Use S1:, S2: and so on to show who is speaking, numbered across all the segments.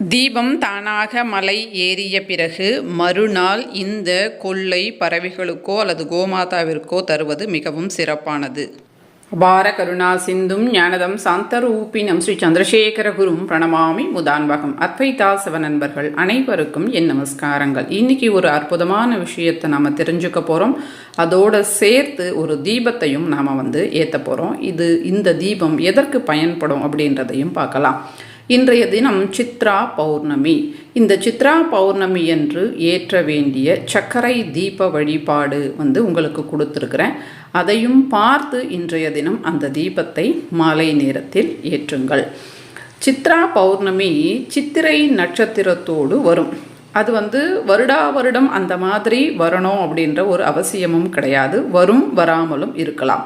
S1: தீபம் தானாக மலை ஏறிய பிறகு மறுநாள் இந்த கொள்ளை பறவைகளுக்கோ அல்லது கோமாதாவிற்கோ தருவது மிகவும் சிறப்பானது. அபார கருணா சிந்தும் ஞானதம் சாந்தரூபினம் ஸ்ரீ சந்திரசேகர குரும் பிரணமாமி முதான்வகம். அத்வைதா சிவ நண்பர்கள் அனைவருக்கும் என் நமஸ்காரங்கள். இன்னைக்கு ஒரு அற்புதமான விஷயத்தை நாம் தெரிஞ்சுக்க போகிறோம் அதோடு சேர்த்து ஒரு தீபத்தையும் நாம் வந்து ஏற்ற போகிறோம் இது இந்த தீபம் எதற்கு பயன்படும் அப்படின்றதையும் பார்க்கலாம். இன்றைய தினம் சித்ரா பௌர்ணமி. இந்த சித்ரா பௌர்ணமி என்று ஏற்ற வேண்டிய சர்க்கரை தீப வழிபாடு வந்து உங்களுக்கு கொடுத்துருக்குறேன். அதையும் பார்த்து இன்றைய தினம் அந்த தீபத்தை மாலை நேரத்தில் ஏற்றுங்கள். சித்ரா பௌர்ணமி சித்திரை நட்சத்திரத்தோடு வரும். அது வந்து வருடா வருடம் அந்த மாதிரி வரணும் அப்படின்ற ஒரு அவசியமும் கிடையாது. வரும் வராமலும் இருக்கலாம்.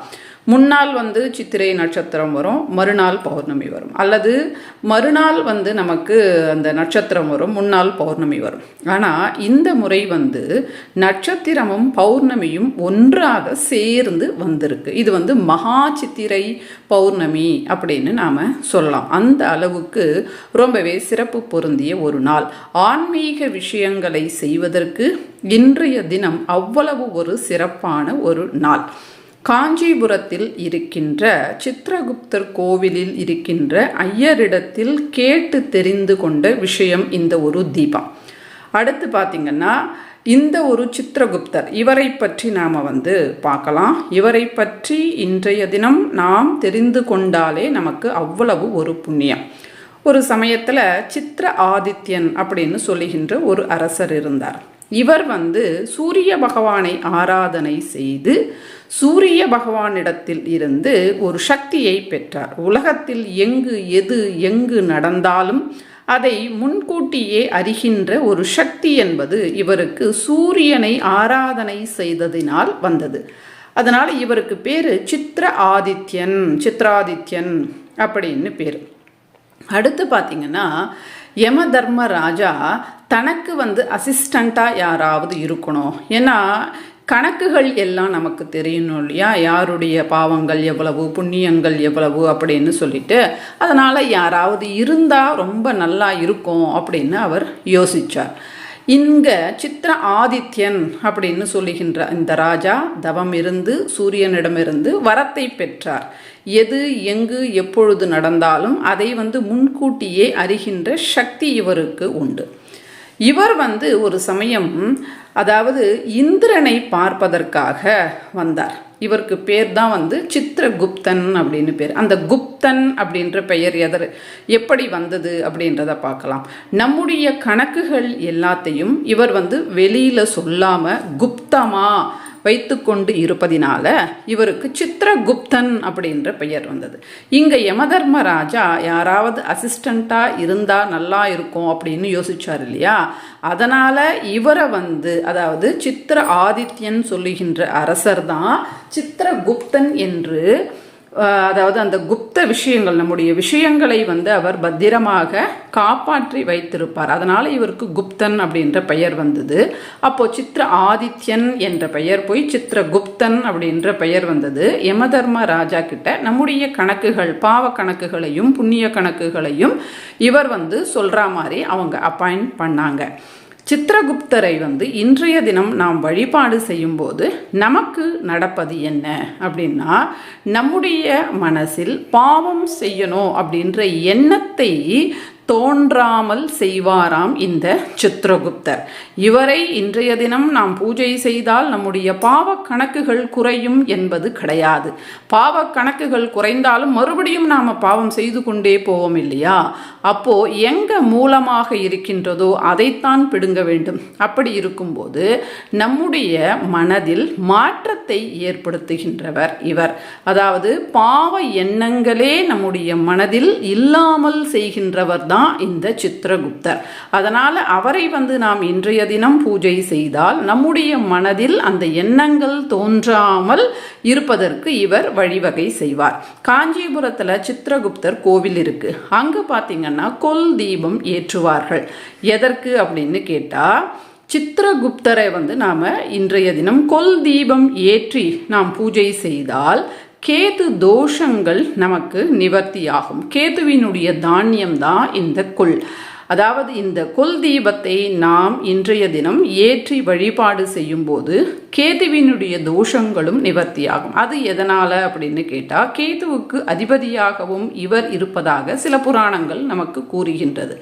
S1: முன்னாள் வந்து சித்திரை நட்சத்திரம் வரும் மறுநாள் பௌர்ணமி வரும். அல்லது மறுநாள் வந்து நமக்கு அந்த நட்சத்திரம் வரும் முன்னாள் பௌர்ணமி வரும். ஆனால் இந்த முறை வந்து நட்சத்திரமும் பௌர்ணமியும் ஒன்றாக சேர்ந்து வந்திருக்கு. இது வந்து மகா சித்திரை பௌர்ணமி அப்படின்னு நாம் சொல்லலாம். அந்த அளவுக்கு ரொம்பவே சிறப்பு பொருந்திய ஒரு நாள். ஆன்மீக விஷயங்களை செய்வதற்கு இன்றைய தினம் அவ்வளவு ஒரு சிறப்பான ஒரு நாள். காஞ்சிபுரத்தில் இருக்கின்ற சித்திரகுப்தர் கோவிலில் இருக்கின்ற ஐயரிடத்தில் கேட்டு தெரிந்து கொண்ட விஷயம் இந்த ஒரு தீபம். அடுத்து பார்த்திங்கன்னா இந்த ஒரு சித்திரகுப்தர் இவரை பற்றி நாம் வந்து பார்க்கலாம். இவரை பற்றி இன்றைய தினம் நாம் தெரிந்து கொண்டாலே நமக்கு அவ்வளவு ஒரு புண்ணியம். ஒரு சமயத்தில் சித்திர ஆதித்யன் அப்படின்னு சொல்லுகின்ற ஒரு அரசர் இருந்தார். இவர் வந்து சூரிய பகவானை ஆராதனை செய்து சூரிய பகவானிடத்தில் இருந்து ஒரு சக்தியை பெற்றார். உலகத்தில் எங்கு எது எங்கு நடந்தாலும் அதை முன்கூட்டியே அறிகின்ற ஒரு சக்தி என்பது இவருக்கு சூரியனை ஆராதனை செய்ததினால் வந்தது. அதனால் இவருக்கு பேர் சித்திர ஆதித்யன் சித்ராதித்யன் அப்படின்னு பேர். அடுத்து பார்த்தீங்கன்னா யம தர்ம ராஜா தனக்கு வந்து அசிஸ்டண்ட்டாக யாராவது இருக்கணும். ஏன்னா கணக்குகள் எல்லாம் நமக்கு தெரியணும் இல்லையா? யாருடைய பாவங்கள் எவ்வளவு புண்ணியங்கள் எவ்வளவு அப்படின்னு சொல்லிட்டு அதனால் யாராவது இருந்தால் ரொம்ப நல்லா இருக்கும் அப்படின்னு அவர் யோசித்தார் இங்க சித்திர ஆதித்யன் அப்படின்னு சொல்லுகின்ற இந்த ராஜா தவம் இருந்து சூரியனிடமிருந்து வரத்தை பெற்றார். எது எங்கு எப்பொழுது நடந்தாலும் அதை வந்து முன்கூட்டியே அறிகின்ற சக்தி இவருக்கு உண்டு. இவர் வந்து ஒரு சமயம் அதாவது இந்திரனை பார்ப்பதற்காக வந்தார். இவருக்கு பேர் தான் வந்து சித்திரகுப்தன் அப்படின்னு பேர். அந்த குப்தன் அப்படின்ற பெயர் எதர் எப்படி வந்தது அப்படின்றத பார்க்கலாம். நம்முடைய கணக்குகள் எல்லாத்தையும் இவர் வந்து வெளியில் சொல்லாமல் குப்தமா வைத்துக்கொண்டு இருப்பதினால இவருக்கு சித்திரகுப்தன் அப்படின்ற பெயர் வந்தது. இங்கே யமதர்மராஜா யாராவது அசிஸ்டண்ட்டாக இருந்தால் நல்லா இருக்கும் அப்படின்னு யோசிச்சார் இல்லையா? அதனால் இவரை வந்து அதாவது சித்திர ஆதித்யன் சொல்லுகின்ற அரசர் தான் சித்திரகுப்தன் என்று அதாவது அந்த குப்த விஷயங்கள் நம்முடைய விஷயங்களை வந்து அவர் பத்திரமாக காப்பாற்றி வைத்திருப்பார். அதனால் இவருக்கு குப்தன் அப்படின்ற பெயர் வந்தது. அப்போது சித்திர ஆதித்யன் என்ற பெயர் போய் சித்திர குப்தன் அப்படின்ற பெயர் வந்தது. யமதர்ம ராஜா கிட்ட நம்முடைய கணக்குகள் பாவ கணக்குகளையும் புண்ணிய கணக்குகளையும் இவர் வந்து சொல்கிற மாதிரி அவங்க அப்பாயிண்ட் பண்ணாங்க. சித்திரகுப்தரை வந்து இன்றைய தினம் நாம் வழிபாடு செய்யும்போது நமக்கு நடப்பது என்ன? அப்படின்னா நம்முடைய மனசில் பாவம் செய்யணும் அப்படின்ற எண்ணத்தை தோன்றாமல் செய்வாராம் இந்த சித்திரகுப்தர். இவரை இன்றைய தினம் நாம் பூஜை செய்தால் நம்முடைய பாவ கணக்குகள் குறையும் என்பது கிடையாது. பாவ கணக்குகள் குறைந்தாலும் மறுபடியும் நாம் பாவம் செய்து கொண்டே போவோம் இல்லையா? அப்போ எங்க மூலமாக இருக்கின்றதோ அதைத்தான் பிடுங்க வேண்டும். அப்படி இருக்கும்போது நம்முடைய மனதில் மாற்றத்தை ஏற்படுத்துகின்றவர் இவர். அதாவது பாவ எண்ணங்களே நம்முடைய மனதில் இல்லாமல் செய்கின்றவர் தான் தான் இந்த சித்திரகுப்தர். அதனால் அவரை வந்து நாம் இன்றைய தினம் பூஜை செய்தால் நம்முடைய மனதில் அந்த எண்ணங்கள் தோன்றாமல் இருப்பதற்கு இவர் வழிவகை செய்வார். காஞ்சிபுரத்தில் சித்திரகுப்தர் கோவில் இருக்கு. அங்கே பார்த்தீங்கன்னா கொல் தீபம் ஏற்றுவார்கள். எதற்கு அப்படின்னு கேட்டால் சித்திரகுப்தரை வந்து நாம் இன்றைய தினம் கொல் தீபம் ஏற்றி நாம் பூஜை செய்தால் கேது தோஷங்கள் நமக்கு நிவர்த்தியாகும். கேதுவினுடைய தானியம் தான் இந்த கொள். அதாவது இந்த கொல் தீபத்தை நாம் இன்றைய தினம் ஏற்றி வழிபாடு செய்யும்போது கேதுவினுடைய தோஷங்களும் நிவர்த்தியாகும். அது எதனால் அப்படின்னு கேட்டால் கேதுவுக்கு அதிபதியாகவும் இவர் இருப்பதாக சில புராணங்கள் நமக்கு கூறுகின்றது.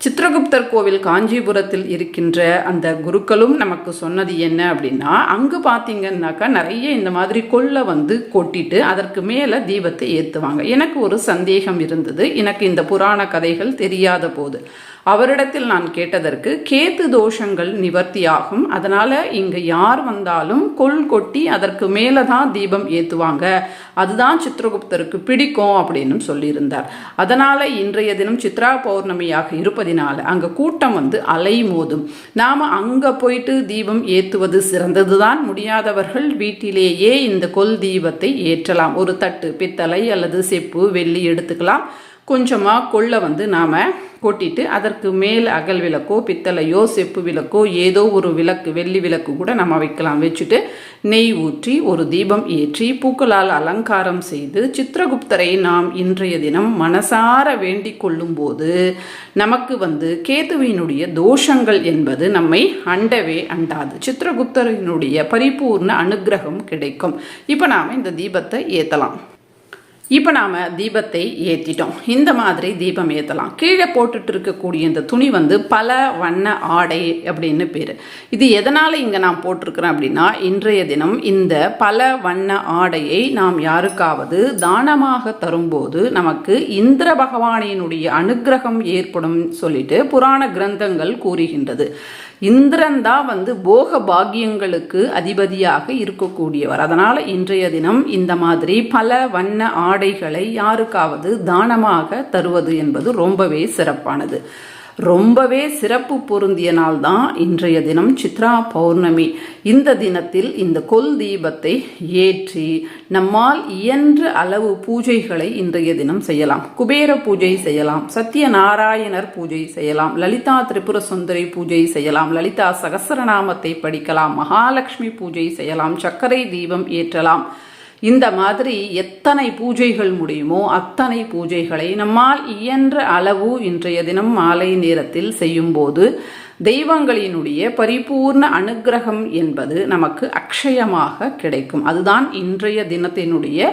S1: சித்திரகுப்தர் கோவில் காஞ்சிபுரத்தில் இருக்கின்ற அந்த குருக்களும் நமக்கு சொன்னது என்ன அப்படின்னா அங்கு பார்த்தீங்கன்னாக்கா நிறைய இந்த மாதிரி கொள்ளை வந்து கொட்டிட்டு அதற்கு மேலே தீபத்தை ஏற்றுவாங்க எனக்கு ஒரு சந்தேகம் இருந்தது. எனக்கு இந்த புராண கதைகள் தெரியாத போது. அவரிடத்தில் நான் கேட்டதற்கு கேத்து தோஷங்கள் நிவர்த்தியாகும். அதனால் இங்கே யார் வந்தாலும் கொள் கொட்டி அதற்கு மேலே தான் தீபம் ஏற்றுவாங்க அதுதான் சித்திரகுப்தருக்கு பிடிக்கும் அப்படின்னு சொல்லியிருந்தார். அதனால் இன்றைய தினம் சித்ரா பௌர்ணமியாக இருப்பதினால அங்கே கூட்டம் வந்து அலை மோதும் நாம் அங்கே போயிட்டு தீபம் ஏற்றுவது சிறந்ததுதான். முடியாதவர்கள் வீட்டிலேயே இந்த கொல் தீபத்தை ஏற்றலாம். ஒரு தட்டு பித்தளை அல்லது செப்பு வெள்ளி எடுத்துக்கலாம். கொஞ்சமாக கொள்ளை வந்து நாம் கொட்டிட்டு அதற்கு மேல் அகல் விளக்கோ பித்தளையோ செப்பு விளக்கோ ஏதோ ஒரு விளக்கு வெள்ளி விளக்கு கூட நம்ம வைக்கலாம். வச்சுட்டு நெய் ஊற்றி ஒரு தீபம் ஏற்றி பூக்களால் அலங்காரம் செய்து சித்திரகுப்தரை நாம் இன்றைய தினம் மனசார வேண்டிக் கொள்ளும்போது நமக்கு வந்து கேதுவினுடைய தோஷங்கள் என்பது நம்மை அண்டவே அண்டாது. சித்திரகுப்தரினுடைய பரிபூர்ண அனுகிரகம் கிடைக்கும். இப்போ நாம் இந்த தீபத்தை ஏற்றலாம் இப்போ நாம் தீபத்தை ஏற்றிட்டோம் இந்த மாதிரி தீபம் ஏற்றலாம் கீழே போட்டுட்டு இருக்கக்கூடிய இந்த துணி வந்து பல வண்ண ஆடை அப்படின்னு பேர். இது எதனால் இங்கே நான் போட்டிருக்கிறேன் அப்படின்னா இன்றைய தினம் இந்த பல வண்ண ஆடையை நாம் யாருக்காவது தானமாக தரும்போது நமக்கு இந்திர பகவானினுடைய அனுகிரகம் ஏற்படும் சொல்லிட்டு புராண கிரந்தங்கள் கூறுகின்றது. இந்திரன் தான் வந்து போக பாகியங்களுக்கு அதிபதியாக இருக்கக்கூடியவர். அதனால் இன்றைய தினம் இந்த மாதிரி பல வண்ண ஆடைகளை யாருக்காவது தானமாக தருவது என்பது ரொம்பவே சிறப்பானது. ரொம்பவே சிறப்பு பொருந்திய நாள் தான் இன்றைய தினம் சித்ரா பௌர்ணமி. இந்த தினத்தில் இந்த கொல் தீபத்தை ஏற்றி நம்மால் இயன்ற அளவு பூஜைகளை இன்றைய தினம் செய்யலாம். குபேர பூஜை செய்யலாம் சத்யநாராயணர் பூஜை செய்யலாம் லலிதா திரிபுர சுந்தரி பூஜை செய்யலாம் லலிதா சகசரநாமத்தை படிக்கலாம் மகாலட்சுமி பூஜை செய்யலாம் சர்க்கரை தீபம் ஏற்றலாம். இந்த மாதிரி எத்தனை பூஜைகள் முடியுமோ அத்தனை பூஜைகளை நம்மால் இயன்ற அளவு இன்றைய தினம் மாலை நேரத்தில் செய்யும்போது தெய்வங்களினுடைய பரிபூர்ண அனுகிரகம் என்பது நமக்கு அக்ஷயமாக கிடைக்கும். அதுதான் இன்றைய தினத்தினுடைய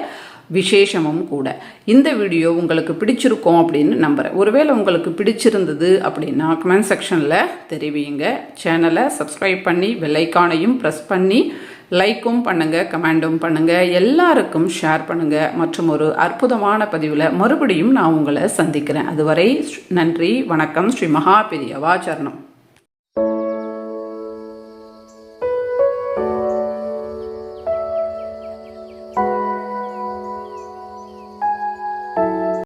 S1: விசேஷமும் கூட. இந்த வீடியோ உங்களுக்கு பிடிச்சிருக்கோம் அப்படின்னு நம்புகிறேன் ஒருவேளை உங்களுக்கு பிடிச்சிருந்தது அப்படின்னா கமெண்ட் செக்ஷனில் தெரிவிங்க. சேனலை சப்ஸ்கிரைப் பண்ணி வெள்ளைக்கானையும் ப்ரெஸ் பண்ணி லைக்கும் பண்ணுங்கள் கமெண்டும் பண்ணுங்கள் எல்லாருக்கும் ஷேர் பண்ணுங்கள் மற்றும் ஒரு அற்புதமான பதிவில் மறுபடியும் நான் உங்களை சந்திக்கிறேன். அதுவரை நன்றி வணக்கம். ஸ்ரீ மகாபெரியவா சரணம்.